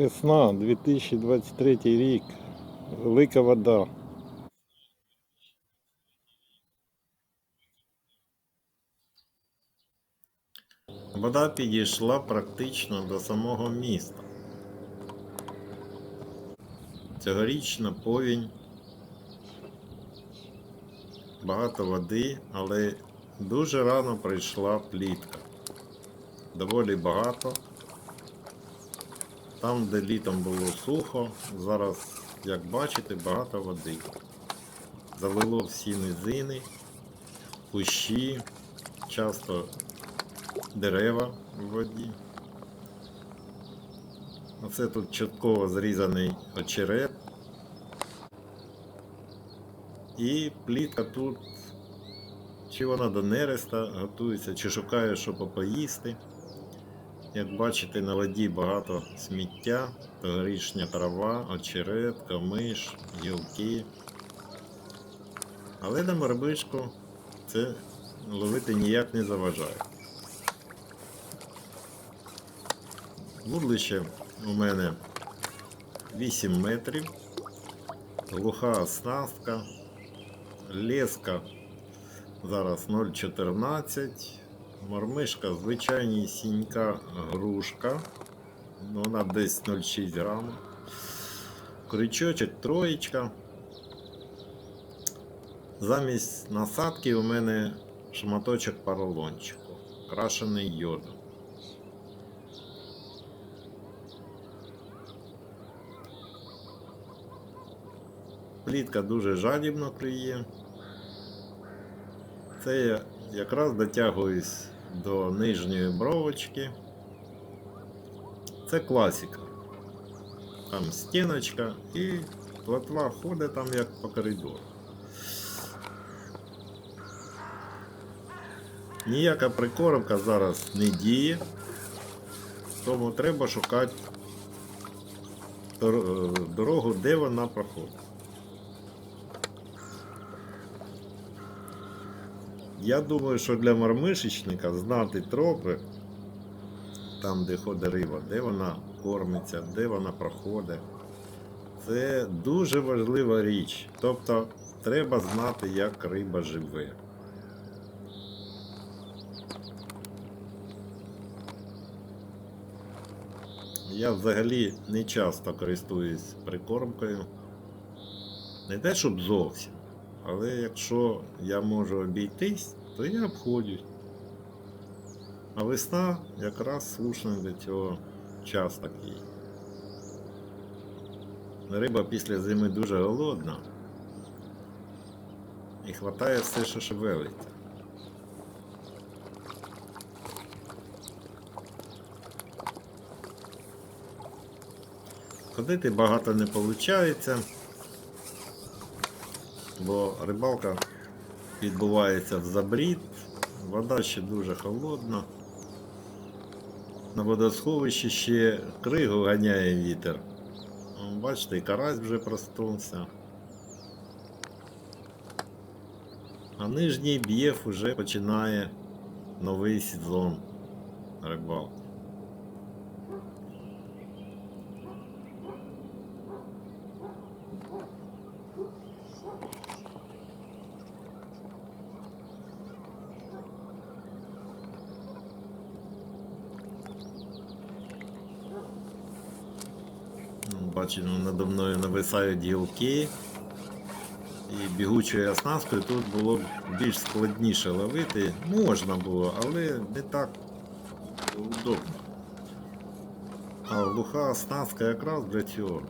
Весна, 2023 рік. Велика вода. Вода підійшла практично до самого міста. Цьогорічна повінь. Багато води, але дуже рано прийшла плітка. Доволі багато. Там, де літом було сухо, зараз, як бачите, багато води. Залило всі низини, кущі, часто дерева в воді. Оце тут чітково зрізаний очерет. І плітка тут, чи вона до нереста готується, чи шукає, що попоїсти. Як бачите, на воді багато сміття, тогорічня трава, очерет, камиш, гілки. Але на морбишку це ловити ніяк не заважає. Вудлище у мене 8 метрів, глуха оснастка, леска зараз 0,14. Мормишка звичайні сінька грушка. Ну, Вона десь 0,6 грамів. Крючочок троєчка. Замість насадки у мене шматочок поролончику, крашений йодом. Плітка дуже жадібно клює. Це я якраз дотягуюсь до нижньої бровочки. Це класика. Там стіночка і плотва ходить там як по коридору. Ніяка прикормка зараз не діє, тому треба шукати дорогу, де вона проходить. Я думаю, що для мармишечника знати тропи, там, де ходить риба, де вона кормиться, де вона проходить, це дуже важлива річ. Тобто треба знати, як риба живе. Я взагалі не часто користуюсь прикормкою. Не те, щоб зовсім. Але якщо я можу обійтись, то я обходжусь. А весна якраз слушна для цього час такий. Риба після зими дуже голодна. І хватає все, що шевелиться. Ходити багато не виходить бо рибалка відбувається в забрід, вода ще дуже холодна. На водосховищі ще кригу ганяє вітер. Бачите, і карась вже проснувся. А нижній б'єв вже починає новий сезон рибалки. Ну, Бачимо, надо мною нависають гілки. І бігучою оснасткою тут було б більш складніше ловити. Можна було, але не так удобно. А глуха оснастка якраз для цього.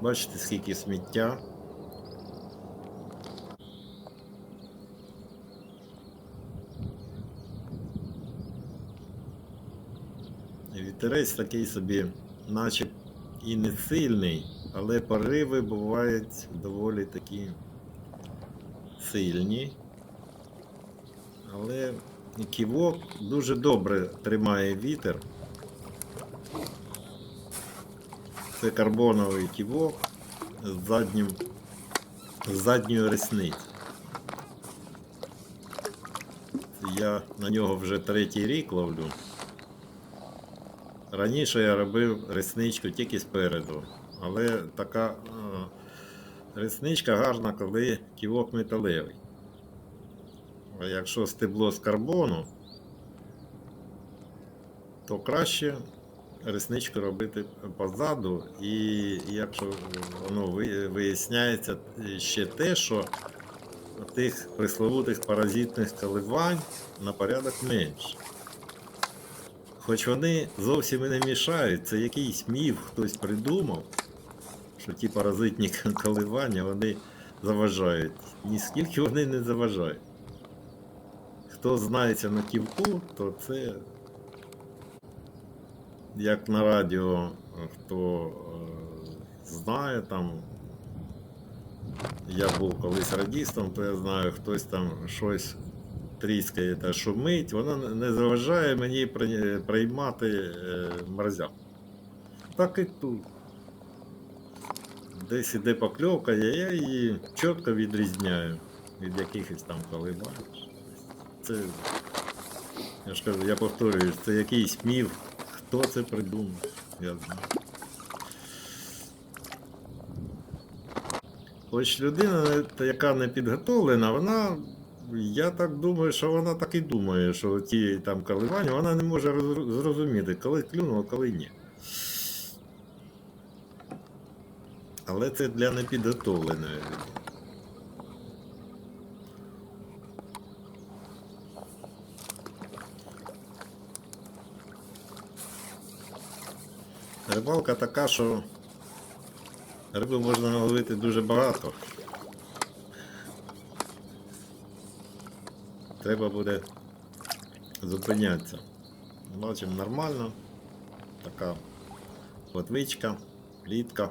Бачите, скільки сміття. І Вітерець такий собі, наче і не сильний, але пориви бувають доволі такі сильні. Але ківок дуже добре тримає вітер. Це карбоновий ківок з заднім з задньою ресницею. Я на нього вже третій рік ловлю. Раніше я робив ресничку тільки спереду, але така е, ресничка гарна, коли ківок металевий. А якщо стебло з карбону, то краще ресничку робити позаду, і якщо воно виясняється ще те, що тих пресловутих паразитних коливань на порядок менше. Хоч вони зовсім і не мішають, це якийсь міф хтось придумав, що ті паразитні коливання вони заважають. Ніскільки вони не заважають. Хто знається на ківку, то це як на радіо, хто е, знає там. Я був колись радістом, то я знаю, хтось там щось тріскає та шумить, воно не- заважає мені приймати е, морозяк. Так і тут. Десь іде покльовка, я, її чітко відрізняю від якихось там коливань. Це, я ж кажу, я повторюю, це якийсь міф. Хто це придумав? Я знаю. Хоч людина, яка не підготовлена, вона. Я так думаю, що вона так і думає, що ті там коливання, вона не може роз- зрозуміти, коли клюнуло, коли ні. Але це для непідготовленої. Рибалка така, що риби можна ловити дуже багато. Треба буде зупинятися. Бачимо нормально. Така плотвичка, плітка.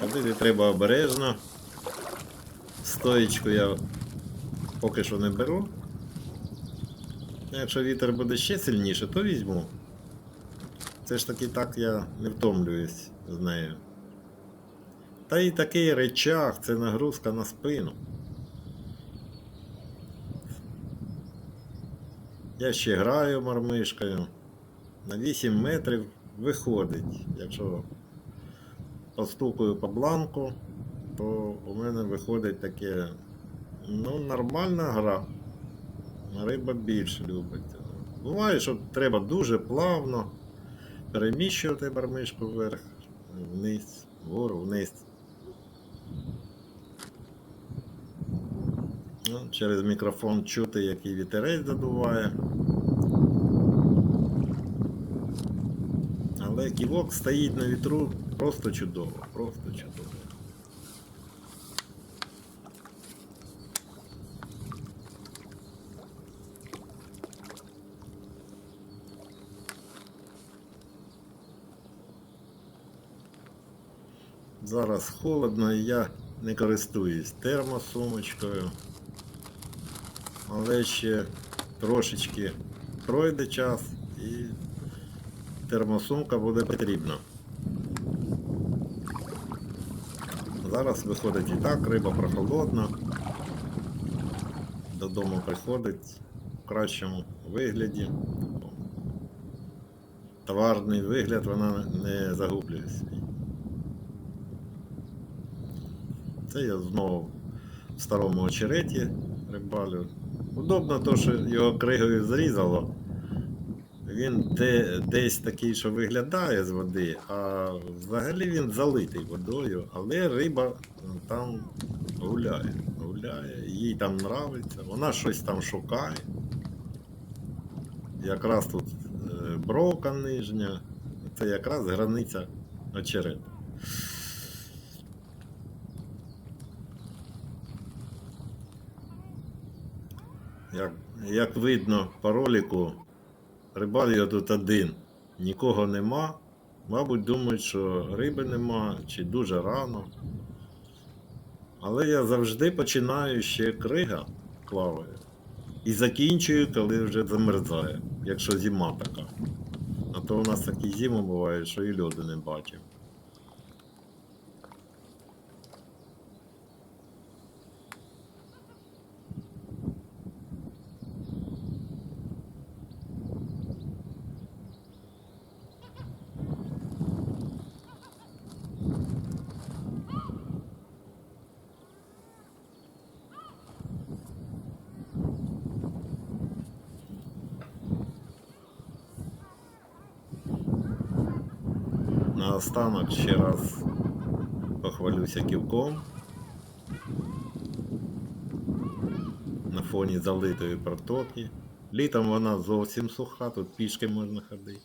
Ходити треба обережно. Стоїчку я поки що не беру. Якщо вітер буде ще сильніше, то візьму. Це ж таки так я не втомлююсь з нею. Та і такий речах це нагрузка на спину. Я ще граю мармишкою. На 8 метрів виходить. Якщо постукаю по бланку, то у мене виходить таке ну, нормальна гра. Риба більше любить. Буває, що треба дуже плавно переміщувати бармишку вверх, вниз, вгору, вниз. Ну, через мікрофон чути, який вітерець задуває. Але ківок стоїть на вітру просто чудово, просто чудово. Зараз холодно і я не користуюсь термосумочкою. Але ще трошечки пройде час і термосумка буде потрібна. Зараз виходить і так, риба прохолодна. Додому приходить в кращому вигляді. Товарний вигляд вона не загублює свій. Це я знову в старому очереті рибалю. Удобно то, що його кригою зрізало. Він де, десь такий, що виглядає з води, а взагалі він залитий водою, але риба там гуляє. Гуляє, їй там нравиться, вона щось там шукає. Якраз тут е, бровка нижня, це якраз границя очерету. Як, як видно по ролику, рибаль тут один. Нікого нема. Мабуть, думають, що риби нема, чи дуже рано. Але я завжди починаю ще крига плаває. І закінчую, коли вже замерзає, якщо зима така. А то у нас такі зими бувають, що і льоду не бачив. наостанок ще раз похвалюся ківком. На фоні залитої протоки. Літом вона зовсім суха, тут пішки можна ходити.